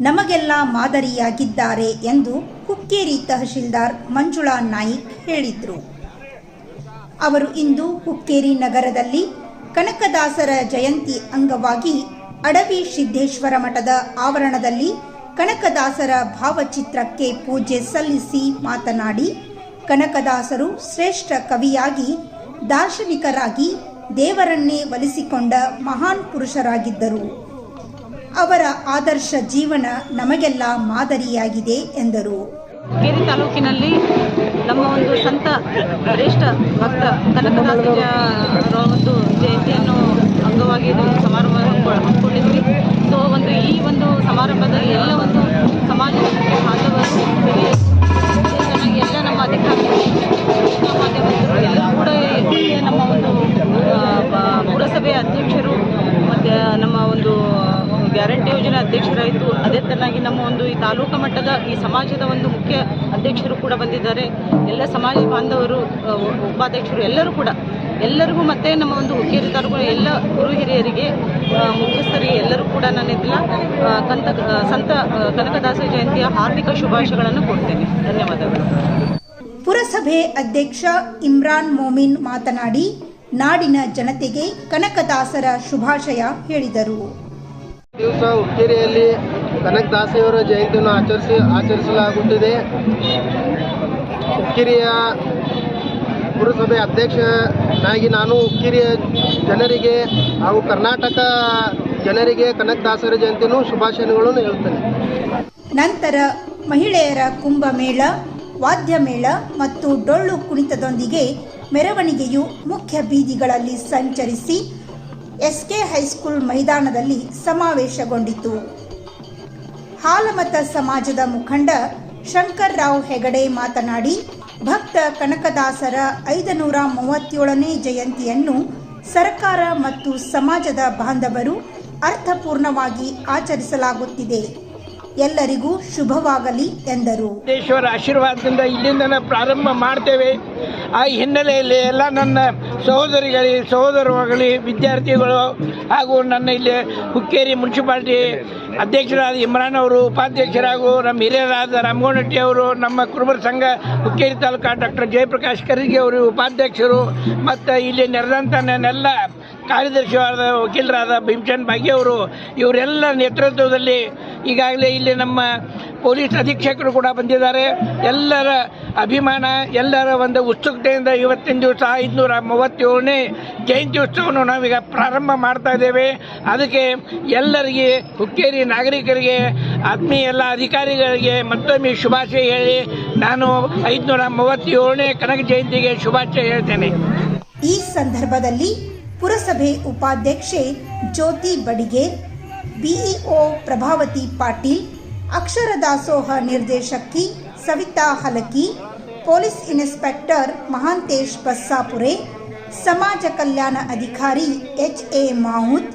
ನಮಗೆಲ್ಲ ಮಾದರಿಯಾಗಿದ್ದಾರೆ ಎಂದು ಹುಕ್ಕೇರಿ ತಹಶೀಲ್ದಾರ್ ಮಂಜುಳಾ ನಾಯಿಕ್ ಹೇಳಿದರು. ಅವರು ಇಂದು ಹುಕ್ಕೇರಿ ನಗರದಲ್ಲಿ ಕನಕದಾಸರ ಜಯಂತಿ ಅಂಗವಾಗಿ ಅಡವಿ ಸಿದ್ದೇಶ್ವರ ಮಠದ ಆವರಣದಲ್ಲಿ ಕನಕದಾಸರ ಭಾವಚಿತ್ರಕ್ಕೆ ಪೂಜೆ ಸಲ್ಲಿಸಿ ಮಾತನಾಡಿ, ಕನಕದಾಸರು ಶ್ರೇಷ್ಠ ಕವಿಯಾಗಿ, ದಾರ್ಶನಿಕರಾಗಿ ದೇವರನ್ನೇ ಒಲಿಸಿಕೊಂಡ ಮಹಾನ್ ಪುರುಷರಾಗಿದ್ದರು. ಅವರ ಆದರ್ಶ ಜೀವನ ನಮಗೆಲ್ಲ ಮಾದರಿಯಾಗಿದೆ ಎಂದರು. ಕೇರಿ ತಾಲೂಕಿನಲ್ಲಿ ನಮ್ಮ ಒಂದು ಸಂತ ಶ್ರೇಷ್ಠ ಭಕ್ತ ಕನಕದಾಸರ ಒಂದು ಜಯಂತಿಯನ್ನು ಅಂಗವಾಗಿ ಸಮಾರಂಭ ಹಮ್ಮಿಕೊ- ಹಮ್ಮಿಕೊಂಡಿದ್ವಿ. ಸೊ, ಒಂದು ಈ ಒಂದು ಸಮಾರಂಭದಲ್ಲಿ ಎಲ್ಲ ಒಂದು ಸಮಾಜದ ಗ್ಯಾರಂಟಿ ಯೋಜನೆ ಅಧ್ಯಕ್ಷರಾಯಿತು ಅದೇ ತರನಾಗಿ ನಮ್ಮ ಒಂದು ಈ ತಾಲೂಕು ಮಟ್ಟದ ಈ ಸಮಾಜದ ಒಂದು ಮುಖ್ಯ ಅಧ್ಯಕ್ಷರು ಕೂಡ ಬಂದಿದ್ದಾರೆ. ಎಲ್ಲ ಸಮಾಜ ಬಾಂಧವರು ಉಪಾಧ್ಯಕ್ಷರು ಎಲ್ಲರೂ ಕೂಡ ಎಲ್ಲರಿಗೂ ಮತ್ತೆ ನಮ್ಮ ಒಂದು ಹುಕ್ಕೇರಿ ತಾಲೂಕು ಎಲ್ಲ ಗುರು ಹಿರಿಯರಿಗೆ ಮುಖ್ಯಸ್ಥರಿಗೆ ಎಲ್ಲರೂ ಕೂಡ ನಾನಿದೆಲ್ಲ ಕಂತ ಆ, ಸಂತ ಕನಕದಾಸ ಜಯಂತಿಯ ಹಾರ್ದಿಕ ಶುಭಾಶಯಗಳನ್ನು ಕೊಡ್ತೇನೆ ಧನ್ಯವಾದಗಳು. ಪುರಸಭೆ ಅಧ್ಯಕ್ಷ ಇಮ್ರಾನ್ ಮೋಮಿನ್ ಮಾತನಾಡಿ ನಾಡಿನ ಜನತೆಗೆ ಕನಕದಾಸರ ಶುಭಾಶಯ ಹೇಳಿದರು. ದಿವಸ ಹುಕ್ಕೇರಿಯಲ್ಲಿ ಕನಕದಾಸಿಯವರ ಜಯಂತಿಯನ್ನು ಆಚರಿಸಿ ಆಚರಿಸಲಾಗುತ್ತಿದೆ. ಹುಕ್ಕೇರಿಯ ಪುರಸಭೆ ಅಧ್ಯಕ್ಷನಾಗಿ ನಾನು ಹುಕ್ಕೇರಿಯ ಜನರಿಗೆ ಹಾಗೂ ಕರ್ನಾಟಕ ಜನರಿಗೆ ಕನಕದಾಸರ ಜಯಂತಿನೂ ಶುಭಾಶಯಗಳನ್ನು ಹೇಳುತ್ತೇನೆ. ನಂತರ ಮಹಿಳೆಯರ ಕುಂಭಮೇಳ ವಾದ್ಯಮೇಳ ಮತ್ತು ಡೊಳ್ಳು ಕುಣಿತದೊಂದಿಗೆ ಮೆರವಣಿಗೆಯು ಮುಖ್ಯ ಬೀದಿಗಳಲ್ಲಿ ಸಂಚರಿಸಿ ಎಸ್ಕೆ ಹೈಸ್ಕೂಲ್ ಮೈದಾನದಲ್ಲಿ ಸಮಾವೇಶಗೊಂಡಿತು. ಹಾಲಮತ ಸಮಾಜದ ಮುಖಂಡ ಶಂಕರ್ರಾವ್ ಹೆಗಡೆ ಮಾತನಾಡಿ, ಭಕ್ತ ಕನಕದಾಸರ ಐದನೂರ ಮೂವತ್ತೇಳನೇ ಜಯಂತಿಯನ್ನು ಸರ್ಕಾರ ಮತ್ತು ಸಮಾಜದ ಬಾಂಧವರು ಅರ್ಥಪೂರ್ಣವಾಗಿ ಆಚರಿಸಲಾಗುತ್ತಿದೆ. ಎಲ್ಲರಿಗೂ ಶುಭವಾಗಲಿ ಎಂದರು. ಆಶೀರ್ವಾದದಿಂದ ಇಲ್ಲಿಂದ ಪ್ರಾರಂಭ ಮಾಡ್ತೇವೆ. ಆ ಹಿನ್ನೆಲೆಯಲ್ಲಿ ಎಲ್ಲ ನನ್ನ ಸಹೋದರಿಗಳಿಗೆ ಸಹೋದರರುಗಳಿಗೆ ವಿದ್ಯಾರ್ಥಿಗಳು ಹಾಗೂ ನನ್ನ ಇಲ್ಲಿ ಹುಕ್ಕೇರಿ ಮುನ್ಸಿಪಾಲ್ಟಿ ಅಧ್ಯಕ್ಷರಾದ ಇಮ್ರಾನ್ ಅವರು, ಉಪಾಧ್ಯಕ್ಷರಾಗೂ ನಮ್ಮ ಹಿರಿಯರಾದ ರಾಮಗೋಣಟ್ಟಿ ಅವರು, ನಮ್ಮ ಕುರುಬರ ಸಂಘ ಹುಕ್ಕೇರಿ ತಾಲೂಕಾ ಡಾಕ್ಟರ್ ಜಯಪ್ರಕಾಶ್ ಖರ್ಗೆ ಅವರು, ಉಪಾಧ್ಯಕ್ಷರು ಮತ್ತು ಇಲ್ಲಿ ನೆರೆದಂಥ ನನ್ನೆಲ್ಲ ಕಾರ್ಯದರ್ಶಿಯಾದ ವಕೀಲರಾದ ಭೀಮಚಂದ್ ಭಾಗ್ಯ ಅವರು, ಇವರೆಲ್ಲ ನೇತೃತ್ವದಲ್ಲಿ ಈಗಾಗಲೇ ಇಲ್ಲಿ ನಮ್ಮ ಪೊಲೀಸ್ ಅಧೀಕ್ಷಕರು ಕೂಡ ಬಂದಿದ್ದಾರೆ. ಎಲ್ಲರ ಅಭಿಮಾನ, ಎಲ್ಲರ ಒಂದು ಉತ್ಸುಕತೆಯಿಂದ ಇವತ್ತಿನ ದಿವಸ ಐದುನೂರ ಮೂವತ್ತೇಳನೇ ಜಯಂತಿ ಉತ್ಸವವನ್ನು ನಾವೀಗ ಪ್ರಾರಂಭ ಮಾಡ್ತಾ ಇದ್ದೇವೆ. ಅದಕ್ಕೆ ಎಲ್ಲರಿಗೆ, ಹುಕ್ಕೇರಿ ನಾಗರಿಕರಿಗೆ, ಆತ್ಮೀಯ ಎಲ್ಲ ಅಧಿಕಾರಿಗಳಿಗೆ ಮತ್ತೊಮ್ಮೆ ಶುಭಾಶಯ ಹೇಳಿ, ನಾನು ಐದುನೂರ ಮೂವತ್ತೇಳನೇ ಕನಕ ಜಯಂತಿಗೆ ಶುಭಾಶಯ ಹೇಳ್ತೇನೆ. ಈ ಸಂದರ್ಭದಲ್ಲಿ ಪುರಸಭೆ ಉಪಾಧ್ಯಕ್ಷೆ ಜ್ಯೋತಿ ಬಡಿಗೇರ್, ಬಿಇಒ ಪ್ರಭಾವತಿ ಪಾಟೀಲ್ ಅಕ್ಷರ ದಾಸೋಹ ನಿರ್ದೇಶಕಿ ಸವಿತಾ ಹಲಕಿ, ಪೊಲೀಸ್ ಇನ್ಸ್ಪೆಕ್ಟರ್ ಮಹಾಂತೇಶ್ ಬಸ್ಸಾಪುರೆ, ಸಮಾಜ ಕಲ್ಯಾಣ ಅಧಿಕಾರಿ ಎಚ್ ಎ ಮಾಹುತ್,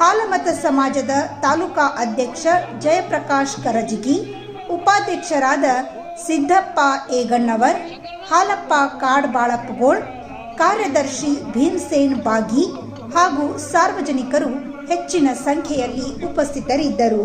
ಹಾಲಮತ ಸಮಾಜದ ತಾಲೂಕಾ ಅಧ್ಯಕ್ಷ ಜಯಪ್ರಕಾಶ್ ಕರಜಗಿ, ಉಪಾಧ್ಯಕ್ಷರಾದ ಸಿದ್ದಪ್ಪ ಏಗಣ್ಣವರ್, ಹಾಲಪ್ಪ ಕಾಡ್ಬಾಳಪ್ಪಗೋಳ್, ಕಾರ್ಯದರ್ಶಿ ಭೀಮ್ಸೇನ್ ಬಾಗಿ ಹಾಗೂ ಸಾರ್ವಜನಿಕರು ಹೆಚ್ಚಿನ ಸಂಖ್ಯೆಯಲ್ಲಿ ಉಪಸ್ಥಿತರಿದ್ದರು.